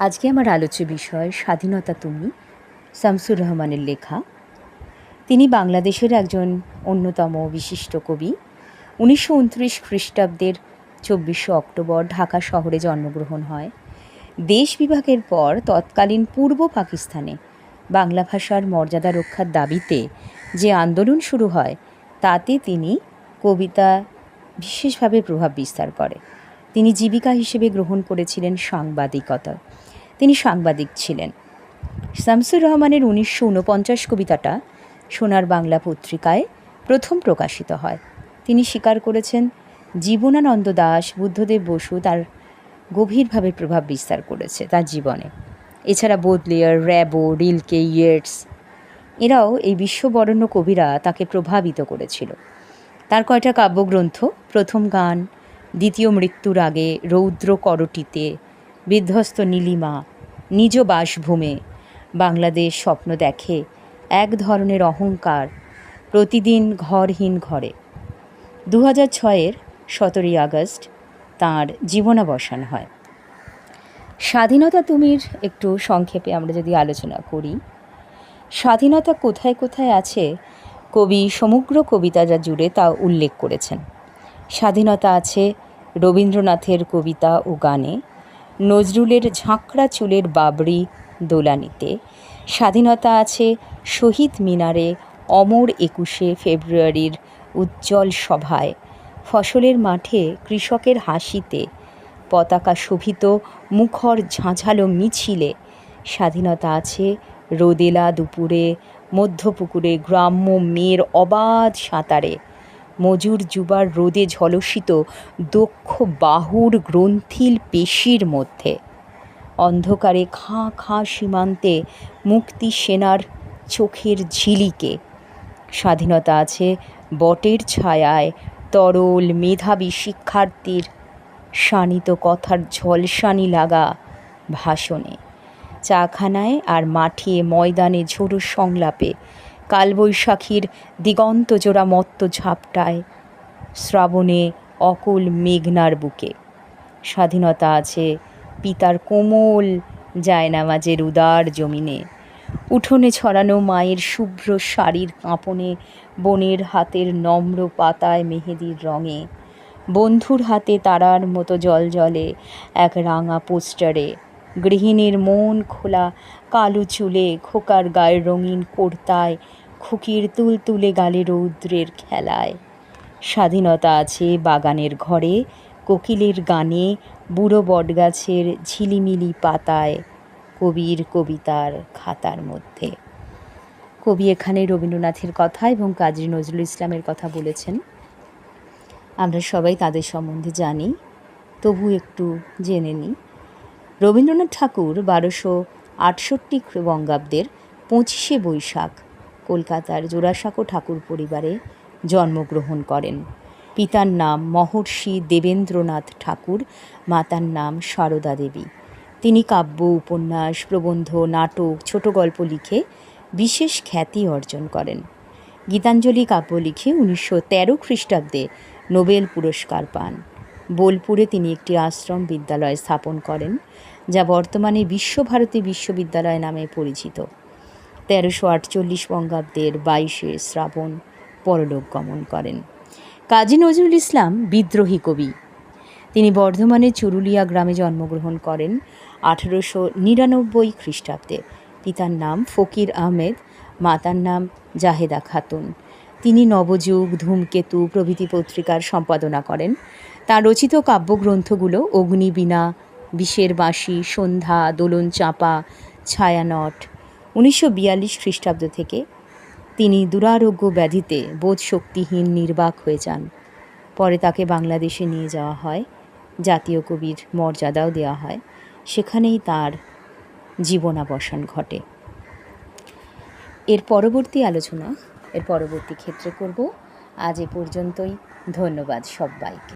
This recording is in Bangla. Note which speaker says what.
Speaker 1: আজকে আমার আলোচ্য বিষয়, স্বাধীনতা তুমি, শামসুর রহমানের লেখা। তিনি বাংলাদেশের একজন অন্যতম বিশিষ্ট কবি। উনিশশো উনত্রিশ খ্রিস্টাব্দের চব্বিশে অক্টোবর ঢাকা শহরে জন্মগ্রহণ হয়। দেশ বিভাগের পর তৎকালীন পূর্ব পাকিস্তানে বাংলা ভাষার মর্যাদা রক্ষার দাবিতে যে আন্দোলন শুরু হয়, তাতে তিনি কবিতা বিশেষভাবে প্রভাব বিস্তার করে। তিনি জীবিকা হিসেবে গ্রহণ করেছিলেন সাংবাদিকতা। তিনি সাংবাদিক ছিলেন। শামসুর রহমানের উনিশশো উনপঞ্চাশ কবিতাটা সোনার বাংলা পত্রিকায় প্রথম প্রকাশিত হয়। তিনি স্বীকার করেছেন, জীবনানন্দ দাস, বুদ্ধদেব বসু তার গভীরভাবে প্রভাব বিস্তার করেছে তার জীবনে। এছাড়া বোদলেয়ার, র্যাবো, রিলকে, ইয়েটস, এরাও এই বিশ্ববরণ্য কবিরা তাকে প্রভাবিত করেছিল। তার কয়টা কাব্যগ্রন্থ, প্রথম গান দ্বিতীয় মৃত্যুর আগে রৌদ্র করটিতে বিধ্বস্ত নীলিমা নিজ বাসভূমে বাংলাদেশ স্বপ্ন দেখে এক ধরনের অহংকার প্রতিদিন ঘরহীন ঘরে। দু হাজার ছয়ের সতেরোই আগস্ট তাঁর জীবনাবসান হয়। স্বাধীনতা তুমির একটু সংক্ষেপে আমরা যদি আলোচনা করি, স্বাধীনতা কোথায় কোথায় আছে কবি সমগ্র কবিতাটা জুড়ে তা উল্লেখ করেছেন। স্বাধীনতা আছে রবীন্দ্রনাথের কবিতা ও গানে, নজরুলের ঝাঁকড়া চুলের বাবরি দোলানিতে, স্বাধীনতা আছে শহীদ মিনারে অমর একুশে ফেব্রুয়ারির উজ্জ্বল সভায়, ফসলের মাঠে কৃষকের হাসিতে, পতাকা শোভিত মুখর ঝাঁঝালো মিছিলে, স্বাধীনতা আছে রোদেলা দুপুরে, মধ্যপুকুরে গ্রাম্য মেয়ের অবাধ সাঁতারে মজুর যুবার রোদে ঝলসিত দক্ষ বাহুর গ্রন্থিল পেশির মধ্যে। অন্ধকারে খাঁ খাঁ সীমান্তে মুক্তি সেনার চোখের ঝিলিকে। স্বাধীনতা আছে বটের ছায়ায় তরল মেধাবী শিক্ষার্থীর শানিত কথার ঝলসানি লাগা ভাষণে। চাখানায় আর মাঠে ময়দানে ঝোড়ো সংলাপে কালবৈশাখীর দিগন্তজোড়া মত্ত ঝাপটায় শ্রাবণে অকুল মেঘনার বুকে। স্বাধীনতা আছে, পিতার কোমল জায়নামাজের উদার জমিনে। উঠোনে ছড়ানো মায়ের শুভ্র শাড়ির কাঁপনে, বনের হাতের নম্র পাতায় মেহেদির রঙে। বন্ধুর হাতে তারার মতো জল জলে এক রাঙা পোস্টারে। গৃহিণীর মন খোলা, কালো চুলে খোকার গায়ের রঙিন কোর্তায় খুকির তুল তুলে গালে রৌদ্রের খেলায়। স্বাধীনতা আছে বাগানের ঘরে, কোকিলের গানে, বুড়ো বটগাছের ঝিলিমিলি পাতায়, কবির কবিতার খাতার মধ্যে। কবি এখানে রবীন্দ্রনাথের কথা এবং কাজী নজরুল ইসলামের কথা বলেছেন। আমরা সবাই তাদের সম্বন্ধে জানি, তবু একটু জেনে নিই। রবীন্দ্রনাথ ঠাকুর বারোশো আটষট্টি বঙ্গাব্দের পঁচিশে বৈশাখ কলকাতার জোড়াসাঁকো ঠাকুর পরিবারে জন্মগ্রহণ করেন। পিতার নাম মহর্ষি দেবেন্দ্রনাথ ঠাকুর, মাতার নাম সারদা দেবী। তিনি কাব্য, উপন্যাস, প্রবন্ধ, নাটক, ছোট গল্প লিখে বিশেষ খ্যাতি অর্জন করেন। গীতাঞ্জলি কাব্য লিখে উনিশশো তেরো খ্রিস্টাব্দে নোবেল পুরস্কার পান। বোলপুরে তিনি একটি আশ্রম বিদ্যালয় স্থাপন করেন, যা বর্তমানে বিশ্বভারতী বিশ্ববিদ্যালয় নামে পরিচিত। তেরোশো আটচল্লিশ বঙ্গাব্দের বাইশে শ্রাবণ পরলোক গমন করেন। কাজী নজরুল ইসলাম বিদ্রোহী কবি। তিনি বর্ধমানের চুরুলিয়া গ্রামে জন্মগ্রহণ করেন আঠেরোশো নিরানব্বই খ্রিস্টাব্দে। পিতার নাম ফকির আহমেদ, মাতার নাম জাহেদা খাতুন। তিনি নবযুগ, ধূমকেতু প্রভৃতি পত্রিকার সম্পাদনা করেন। তার রচিত কাব্যগ্রন্থগুলো অগ্নিবীণা, বিষের বাঁশি, সন্ধ্যা দোলন চাপা ছায়ানট উনিশশো বিয়াল্লিশ খ্রিস্টাব্দ থেকে তিনি দুরারোগ্য ব্যাধিতে বোধ শক্তিহীন নির্বাক হয়ে যান। পরে তাকে বাংলাদেশে নিয়ে যাওয়া হয়, জাতীয় কবির মর্যাদাও দেওয়া হয়। সেখানেই তার জীবনাবসান ঘটে। এর পরবর্তী আলোচনা, এর পরবর্তী ক্ষেত্রে করব। আজ এ পর্যন্তই। ধন্যবাদ সবাইকে।